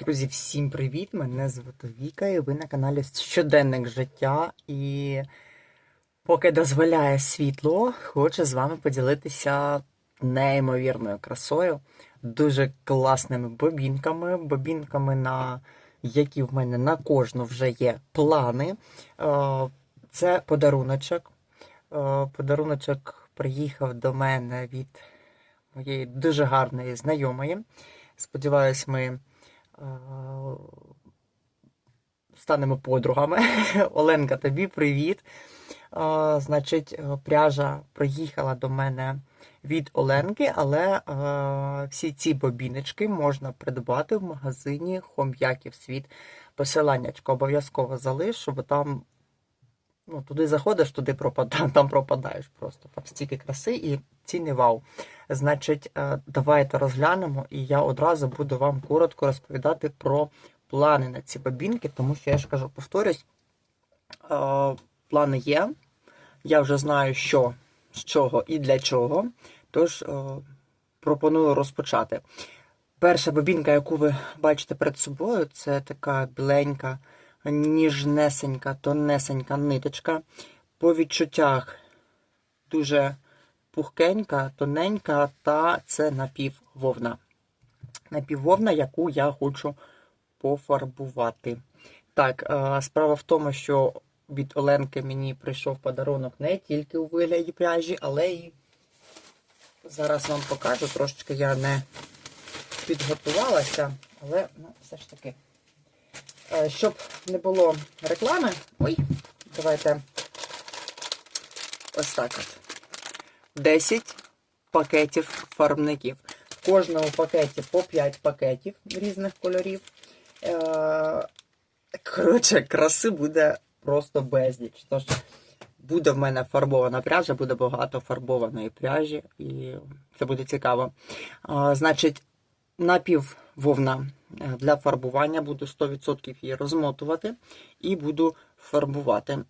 Друзі, всім привіт! Мене звати Віка, і ви на каналі Щоденник життя. І поки дозволяє світло, хочу з вами поділитися неймовірною красою, дуже класними бобінками, бобінками, на які в мене на кожну вже є плани. Е, Це подаруночок. Е, Подаруночок приїхав до мене від моєї дуже гарної знайомої. Сподіваюсь, ми станемо подругами. Оленка, тобі привіт. Е, Значить, е, пряжа приїхала до мене від Оленки, але е, всі ці бобіночки можна придбати в магазині Хом'яків Світ. Посиланнячко обов'язково залишу, бо там ну, туди заходиш, туди пропадаєш, там пропадаєш просто. Там стільки краси і ціни вау. Значить, е, давайте розглянемо, і я одразу буду вам коротко розповідати про плани на ці бобінки, тому що я ж кажу, повторюсь, е, плани є. Я вже знаю, що, з чого і для чого. Тож е, пропоную розпочати. Перша бобінка, яку ви бачите перед собою, це така біленька, ніжнесенька, тонесенька ниточка. По відчуттях дуже пухкенька, тоненька, та це напіввовна. Напіввовна, яку я хочу пофарбувати. Так, е, справа в тому, що від Оленки мені прийшов подарунок не тільки у вигляді пряжі, але й зараз вам покажу. Трошечки я не підготувалася, але ну, все ж таки. Е, Щоб не було реклами, ой, давайте ось так от. 10 пакетів фарбників. В кожному пакеті по 5 пакетів різних кольорів. Е, Коротше, краси буде просто безліч. Тож буде в мене фарбована пряжа, буде багато фарбованої пряжі, і це буде цікаво. Значить, напіввовна е, для фарбування, буду 100% її розмотувати і буду фарбувати. Е,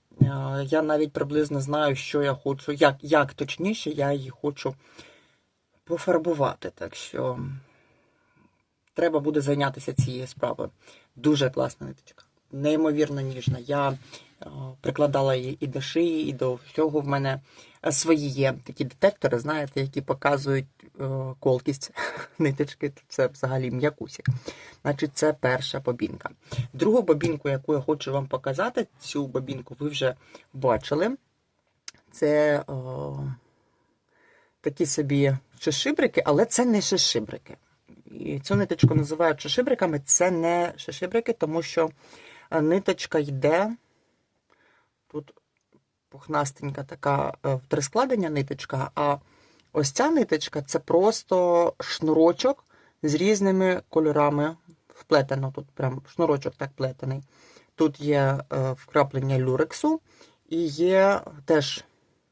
Я навіть приблизно знаю, що я хочу, як, як точніше я її хочу пофарбувати. Так що треба буде зайнятися цією справою. Дуже класна ниточка, неймовірно ніжна. Я е, прикладала її і до шиї, і до всього в мене е, свої є такі детектори, знаєте, які показують е, колкість ниточки. Це взагалі м'якусі. Значить, це перша бобінка. Другу бобінку, яку я хочу вам показати, цю бобінку ви вже бачили. Це о, такі собі шишибрики, але це не шишибрики. І цю ниточку називають шишибриками. Це не шишибрики, тому що е, ниточка йде. Пухнастенька така е, в три складення ниточка, а ось ця ниточка це просто шнурочок з різними кольорами вплетено. Тут прям шнурочок так плетений. Тут є е, вкраплення люрексу і є теж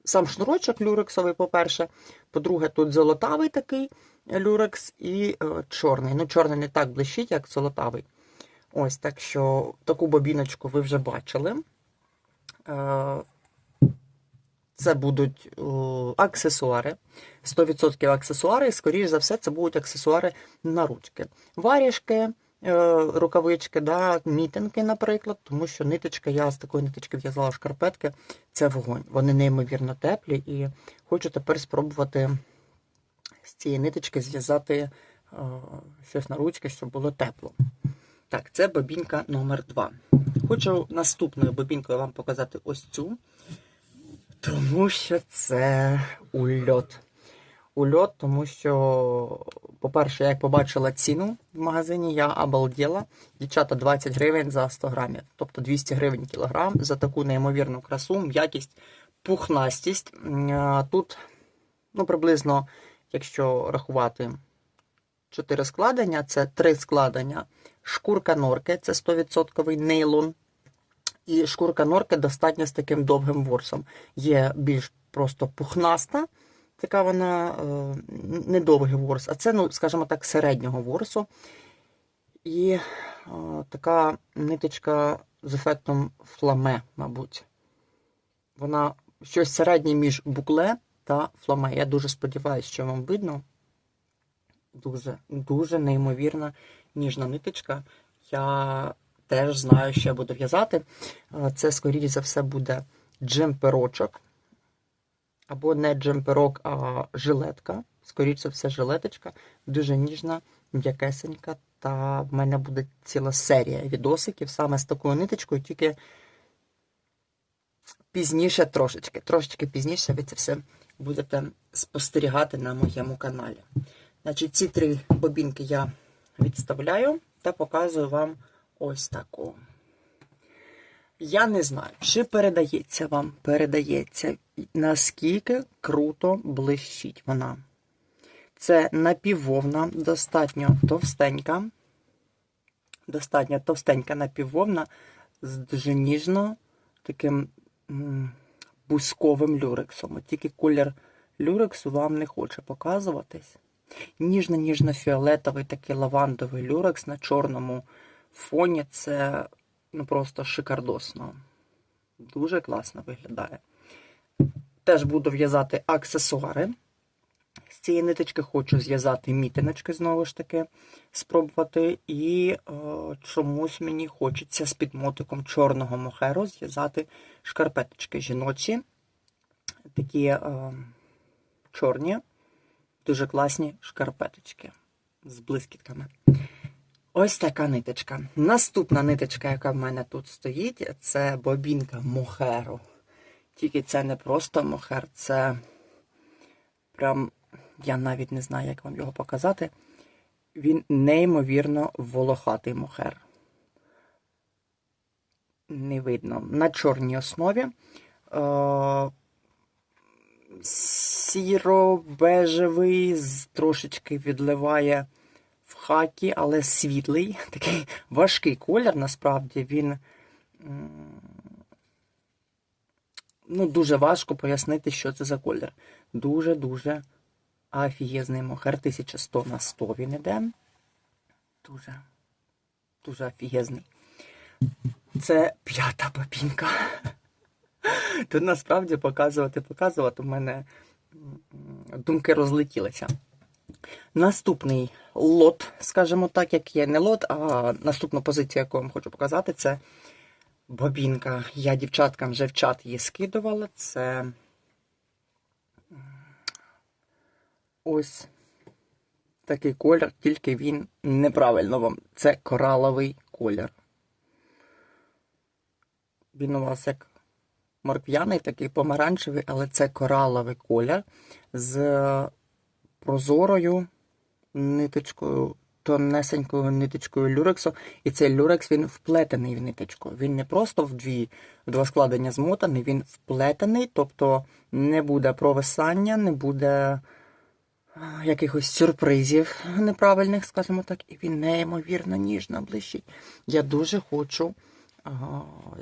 сам шнурочок люрексовий, по-перше. По-друге, тут золотавий такий люрекс і е, чорний. Ну, чорний не так блищить, як золотавий. Ось так що таку бобіночку ви вже бачили. Це будуть е, аксесуари. 100% аксесуари, і, скоріш за все, це будуть аксесуари на ручки. Варіжки, е, рукавички, да, мітинки, наприклад, тому що ниточка, я з такої ниточки в'язала шкарпетки, це вогонь. Вони неймовірно теплі, і хочу тепер спробувати з цієї ниточки зв'язати е, щось на ручки, щоб було тепло. Так, це бобінка номер 2. Хочу наступною бобінкою вам показати ось цю. Тому що це ульот. Ульот, тому що, по-перше, як побачила ціну в магазині, я обалділа. Дівчата 20 гривень за 100 грамів, тобто 200 гривень кілограм за таку неймовірну красу, м'якість, пухнастість. Тут, ну, приблизно, якщо рахувати 4 складення, це 3 складення. Шкурка норки, це 100% нейлон. І шкурка норки достатньо з таким довгим ворсом. Є більш просто пухнаста, така вона е, недовгий ворс, а це, ну, скажімо так, середнього ворсу. І е, така ниточка з ефектом фламе, мабуть. Вона щось середнє між букле та фламе. Я дуже сподіваюся, що вам видно. Дуже, дуже неймовірна ніжна ниточка. я теж знаю, що я буду в'язати. Це, скоріш за все, буде джемперочок. Або не джемперок, а жилетка. Скоріше за все, жилеточка. Дуже ніжна, м'якесенька. Та в мене буде ціла серія відосиків саме з такою ниточкою, тільки пізніше трошечки. Трошечки пізніше ви це все будете спостерігати на моєму каналі. Значить, ці три бобінки я відставляю та показую вам ось таку. Я не знаю, чи передається вам, передається, наскільки круто блищить вона. Це напіввовна, достатньо товстенька. Достатньо товстенька напіввовна з дуже ніжно таким бузьковим люрексом. Тільки колір люрексу вам не хоче показуватись. Ніжно-ніжно-фіолетовий такий лавандовий люрекс на чорному фоні. Це ну, просто шикардосно. Дуже класно виглядає. Теж буду в'язати аксесуари. З цієї ниточки хочу зв'язати мітиночки, знову ж таки, спробувати. І е, чомусь мені хочеться з підмотиком чорного мохеру зв'язати шкарпеточки жіночі. Такі е, чорні, дуже класні шкарпеточки з блискітками. Ось така ниточка. Наступна ниточка, яка в мене тут стоїть, це бобінка мохеру. Тільки це не просто мохер, це прям, я навіть не знаю, як вам його показати. Він неймовірно волохатий мохер. Не видно. На чорній основі. Е- Сіро-бежевий, трошечки відливає в хакі, але світлий. Такий важкий колір, насправді він. Ну, дуже важко пояснити, що це за колір. Дуже-дуже офігезний мохер. 1100 на 100 він іде. Дуже, дуже офігезний. Це п'ята бабінка. Тут насправді показувати, показувати, в мене думки розлетілися. Наступний лот, скажімо так, як є не лот, а наступна позиція, яку я вам хочу показати, це бобінка. Я дівчаткам вже в чат її скидувала. Це ось такий колір, тільки він неправильно вам. Це кораловий колір. Він у вас як морквяний, такий помаранчевий, але це кораловий колір з прозорою ниточкою, тонесенькою ниточкою люрексу. І цей люрекс він вплетений в ниточку. Він не просто в дві, в два складення змотаний, він вплетений, тобто не буде провисання, не буде якихось сюрпризів неправильних, скажімо так, і він неймовірно ніжно блищить. Я дуже хочу а,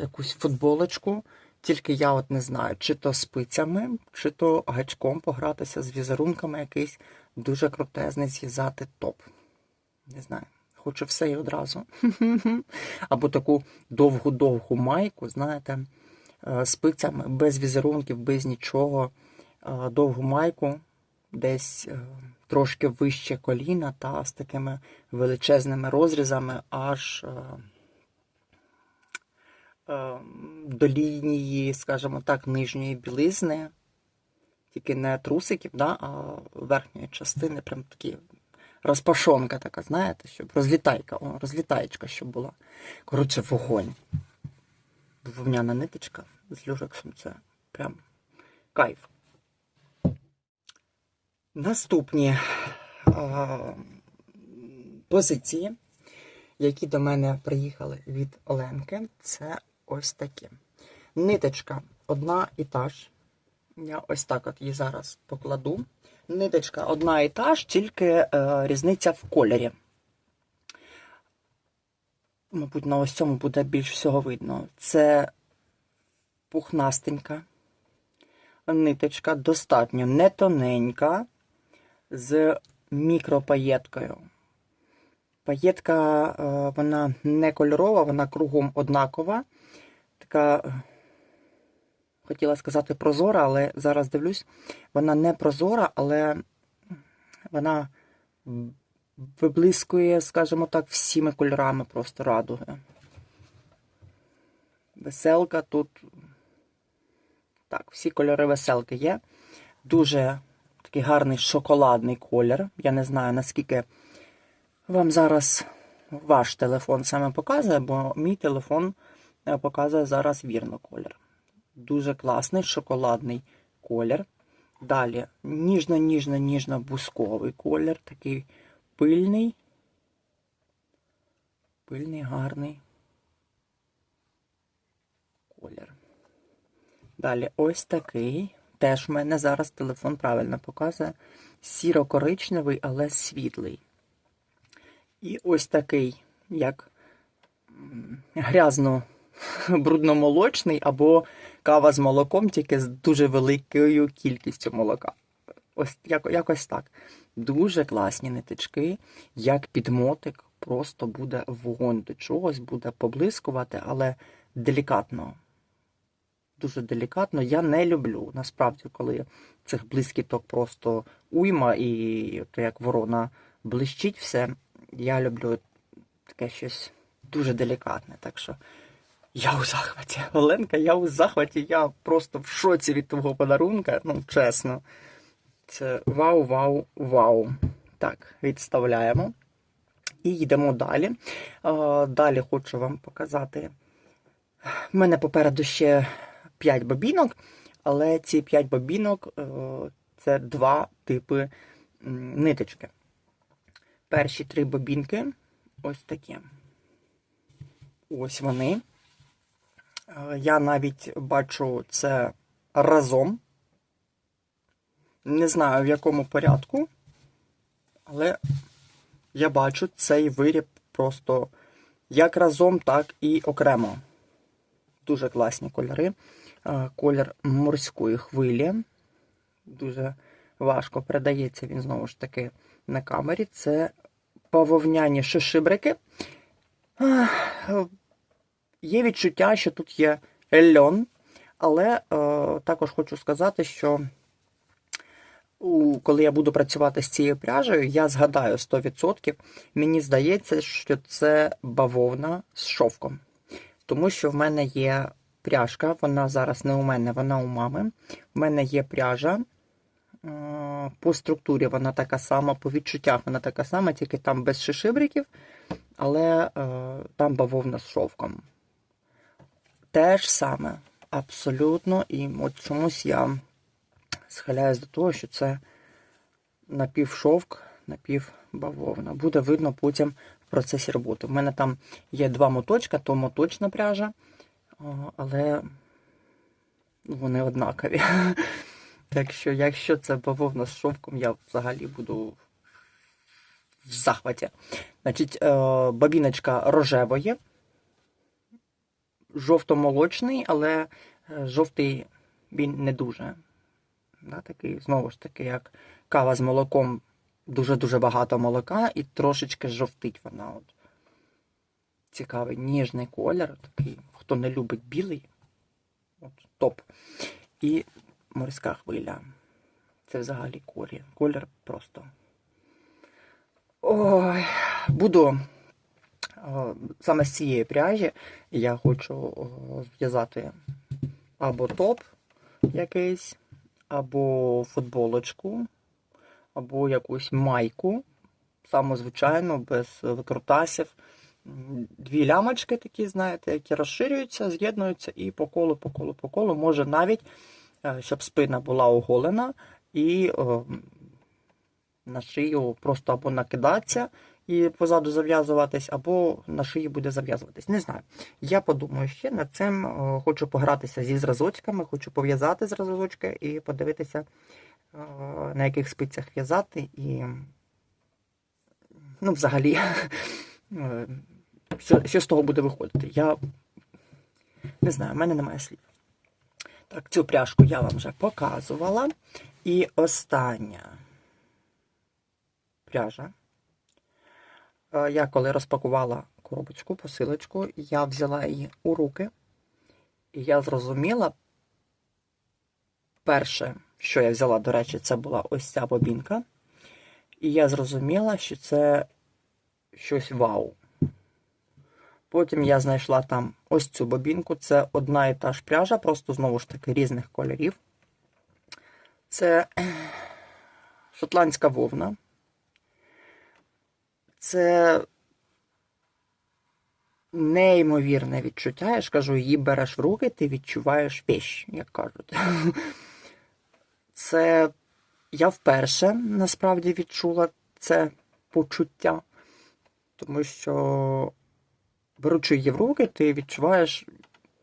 якусь футболочку. Тільки я от не знаю, чи то спицями, чи то гачком погратися з візерунками якийсь дуже крутезний зв'язати топ. Не знаю. Хочу все і одразу. Або таку довгу-довгу майку, знаєте, е, спицями, без візерунків, без нічого. Е, Довгу майку, десь е, трошки вище коліна та з такими величезними розрізами аж. До лінії, скажімо так, нижньої білизни, тільки не трусиків, да, а верхньої частини, прям такі розпашонка така, знаєте, щоб розлітайка, о, розлітаєчка, щоб була. Коротше, вогонь. Вовняна ниточка з люрексом це прям кайф. Наступні а, позиції які до мене приїхали від Оленки, це ось такі. Ниточка одна і та ж. Я ось так от її зараз покладу. Ниточка одна і та ж, тільки е, різниця в кольорі. Мабуть, на ось цьому буде більш всього видно. Це пухнастенька ниточка, достатньо не тоненька, з мікропаєткою. Паєтка, е, вона не кольорова, вона кругом однакова. Така, е, хотіла сказати, прозора, але зараз дивлюсь, вона не прозора, але вона виблискує, скажімо так, всіми кольорами просто радуги. Веселка тут. Так, всі кольори веселки є. Дуже такий гарний шоколадний колір. Я не знаю, наскільки вам зараз ваш телефон саме показує, бо мій телефон показує зараз вірно колір. Дуже класний шоколадний колір. Далі ніжно-ніжно-ніжно-бусковий колір, такий пильний. Пильний, гарний колір. Далі ось такий. Теж в мене зараз телефон правильно показує. Сіро-коричневий, але світлий. І ось такий, як грязно брудномолочний або кава з молоком, тільки з дуже великою кількістю молока. Ось як, якось так. Дуже класні ниточки, як підмотик, просто буде вогонь до чогось, буде поблискувати, але делікатно. Дуже делікатно. Я не люблю. Насправді, коли цих блискіток просто уйма і то як ворона блищить все. Я люблю таке щось дуже делікатне. Так що я у захваті. Оленка, я у захваті, я просто в шоці від того подарунка, ну чесно. Це вау, вау, вау. Так, відставляємо. І йдемо далі. Далі хочу вам показати. У мене попереду ще 5 бобінок, але ці 5 бобінок е, це два типи ниточки. Перші три бобінки ось такі. Ось вони. Е, Я навіть бачу це разом. Не знаю в якому порядку, але я бачу цей виріб просто як разом, так і окремо. Дуже класні кольори. Е, Колір морської хвилі. Дуже важко передається він знову ж таки на камері. Це павовняні шишибрики. Є відчуття, що тут є льон, але е, також хочу сказати, що у, коли я буду працювати з цією пряжею, я згадаю 100%. Мені здається, що це бавовна з шовком. Тому що в мене є пряжка, вона зараз не у мене, вона у мами. У мене є пряжа. е, По структурі вона така сама, по відчуттях вона така сама, тільки там без шишибриків, але е, там бавовна з шовком. Те ж саме, абсолютно. І от чомусь я схиляюсь до того, що це напівшовк, напівбавовна. Буде видно потім в процесі роботи. У мене там є два моточка, то моточна пряжа, але вони однакові. Так що, якщо це бавовна з шовком, я взагалі буду в захваті. Значить, е, бабіночка рожевої, жовто-молочний, але е, жовтий він не дуже. Да, такий, знову ж таки, як кава з молоком, дуже-дуже багато молока і трошечки жовтить вона. От. Цікавий ніжний колір, такий, хто не любить білий, от, топ. І морська хвиля. Це взагалі колір. Колір просто. Ой, буду саме з цієї пряжі я хочу о, зв'язати або топ якийсь, або футболочку, або якусь майку. Саму звичайну, без викрутасів. Дві лямочки такі, знаєте, які розширюються, з'єднуються і по колу, по колу, по колу. Може навіть, е, щоб спина була оголена і е, на шию просто або накидатися і позаду зав'язуватись, або на шиї буде зав'язуватись. Не знаю. Я подумаю ще над цим. Е, Хочу погратися зі зразочками, хочу пов'язати зразочки і подивитися, е, на яких спицях в'язати і. Ну, взагалі, е, що, що з того буде виходити? Я не знаю, в мене немає слів. Так, цю пряжку я вам вже показувала. І остання пряжа. Е, Я коли розпакувала коробочку, посилочку, я взяла її у руки, і я зрозуміла, перше, що я взяла, до речі, це була ось ця бобінка. І я зрозуміла, що це щось вау. Потім я знайшла там ось цю бобінку. Це одна і та ж пряжа, просто знову ж таки різних кольорів. Це шотландська вовна. Це неймовірне відчуття. Я ж кажу, її береш в руки, ти відчуваєш вещь, як кажуть. Це я вперше насправді відчула це почуття, тому що, беручи її в руки, ти відчуваєш,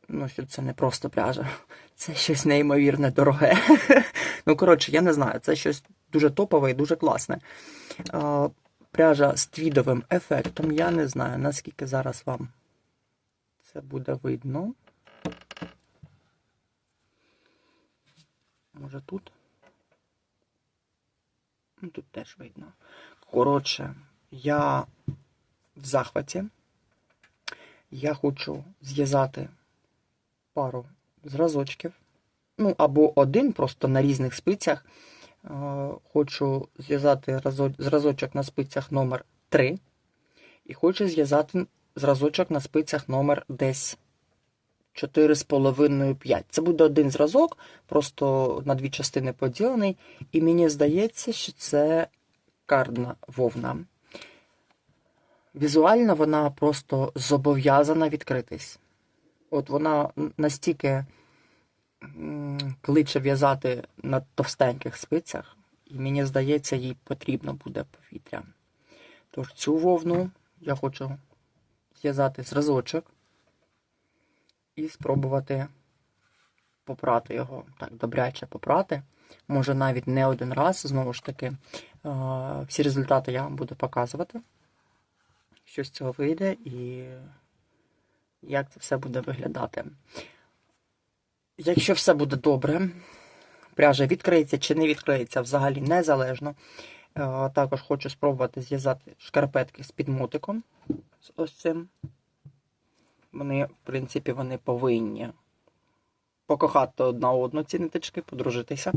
ну, що це не просто пряжа, це щось неймовірне дороге. Ну, коротше, я не знаю, це щось дуже топове і дуже класне. Пряжа з твідовим ефектом. Я не знаю, наскільки зараз вам це буде видно. Може тут? Ну, тут теж видно. Коротше, я в захваті. Я хочу зв'язати пару зразочків. Ну, або один просто на різних спицях. Е, Хочу зв'язати зразочок на спицях номер 3. І хочу зв'язати зразочок на спицях номер десь 4,5-5. Це буде один зразок, просто на дві частини поділений. І мені здається, що це кардна вовна. Візуально вона просто зобов'язана відкритись. От вона настільки кличе в'язати на товстеньких спицях, і мені здається, їй потрібно буде повітря. Тож цю вовну я хочу зв'язати зразочок і спробувати попрати його, так, добряче попрати. Може навіть не один раз, знову ж таки, е, всі результати я вам буду показувати. Що з цього вийде і як це все буде виглядати. Якщо все буде добре, пряжа відкриється чи не відкриється, взагалі незалежно. Е, Також хочу спробувати зв'язати шкарпетки з підмотиком. Ось цим. Вони, в принципі, вони повинні покохати одна одну ці ниточки, подружитися.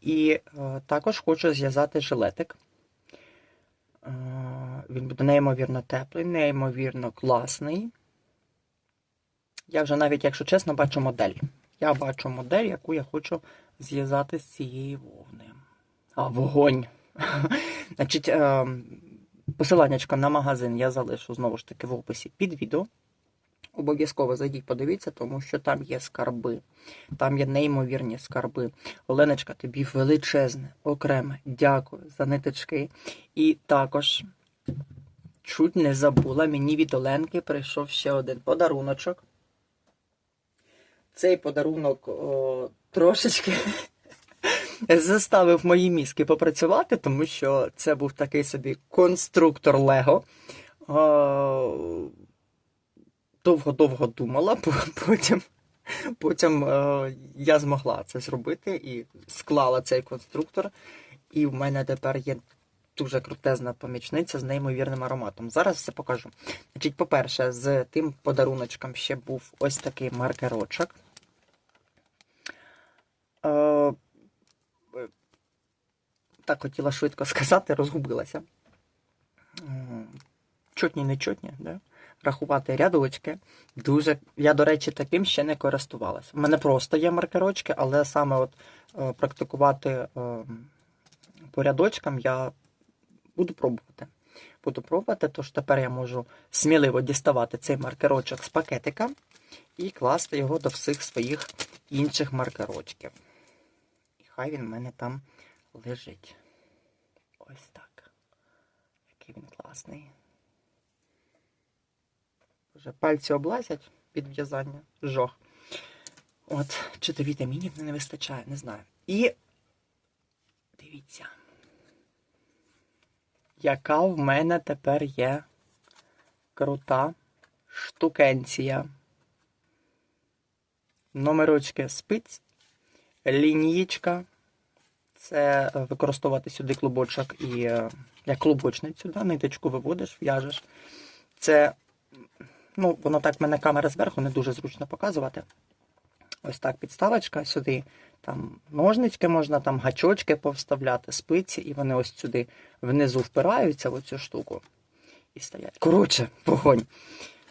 І е, також хочу зв'язати жилетик. Е, він буде неймовірно теплий, неймовірно класний. Я вже навіть, якщо чесно, бачу модель. Я бачу модель, яку я хочу зв'язати з цієї вовни. А, вогонь. Значить, е, посиланнячко на магазин я залишу знову ж таки в описі під відео. Обов'язково зайдіть, подивіться, тому що там є скарби. Там є неймовірні скарби. Оленочка, тобі величезне, окреме дякую за ниточки. І також чуть не забула, мені від Оленки прийшов ще один подаруночок. Цей подарунок о, трошечки заставив мої мізки попрацювати, тому що це був такий собі конструктор Лего. Довго-довго думала, по- потім, потім е, я змогла це зробити і склала цей конструктор. І в мене тепер є дуже крутезна помічниця з неймовірним ароматом. Зараз все покажу. Значить, по-перше, з тим подаруночком ще був ось такий маркерочок. Е, так хотіла швидко сказати, розгубилася. Чотні, не чотні, да? рахувати рядочки. Дуже. Я, до речі, таким ще не користувалася. У мене просто є маркерочки, але саме от е, практикувати е, по рядочкам я буду пробувати. Буду пробувати, тож тепер я можу сміливо діставати цей маркерочок з пакетика і класти його до всіх своїх інших маркерочків. І хай він в мене там лежить. Ось так. Який він класний. Вже пальці облазять від в'язання. Жох. От, чи то вітамінів не вистачає, не знаю. І дивіться, яка в мене тепер є крута штукенція. Номерочки спиць, лінієчка. Це використовувати сюди клубочок і е, як клубочницю, да, ниточку виводиш, в'яжеш. Це, ну, воно так в мене камера зверху не дуже зручно показувати. Ось так підставочка сюди. Там ножнички можна, там гачочки повставляти, спиці, і вони ось сюди внизу впираються в цю штуку і стоять. Коротше, вогонь.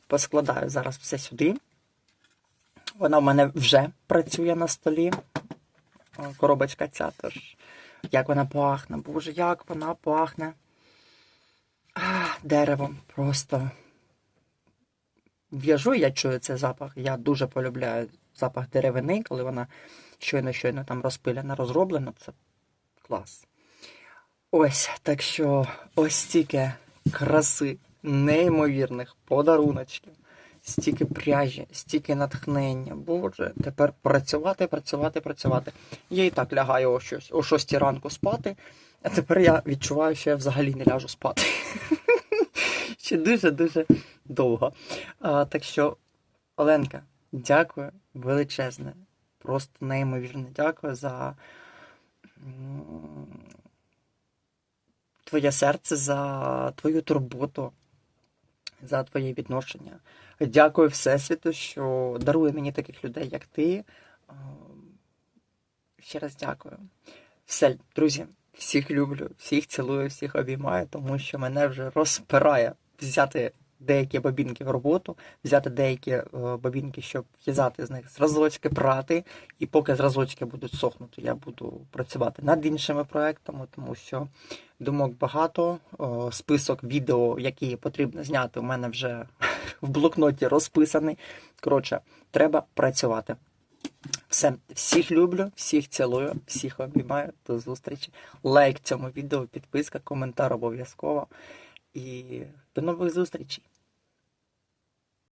Поскладаю зараз все сюди. Вона в мене вже працює на столі. Коробочка ця тож. Як вона пахне, боже, як вона пахне. Деревом просто. В'яжу, я чую цей запах. Я дуже полюбляю запах деревини, коли вона щойно-щойно там розпилена, розроблена. Це клас. Ось, так що ось стільки краси, неймовірних подаруночків, стільки пряжі, стільки натхнення. Боже, тепер працювати, працювати, працювати. Я і так лягаю о, щось, о 6 ранку спати, а тепер я відчуваю, що я взагалі не ляжу спати. Ще дуже-дуже довго. Так що, Оленка, дякую величезне. Просто неймовірно дякую за твоє серце, за твою турботу, за твоє відношення. Дякую Всесвіту, що дарує мені таких людей, як ти. Ще раз дякую. Все, друзі, всіх люблю, всіх цілую, всіх обіймаю, тому що мене вже розпирає взяти деякі бабінки в роботу, взяти деякі е, бабінки, щоб в'язати з них зразочки, прати. І поки зразочки будуть сохнути, я буду працювати над іншими проектами, тому що думок багато. Список відео, які потрібно зняти, у мене вже в блокноті розписаний. Коротше, треба працювати. Все, всіх люблю, всіх цілую, всіх обіймаю. До зустрічі. Лайк цьому відео, підписка, коментар обов'язково. І до нових зустрічей.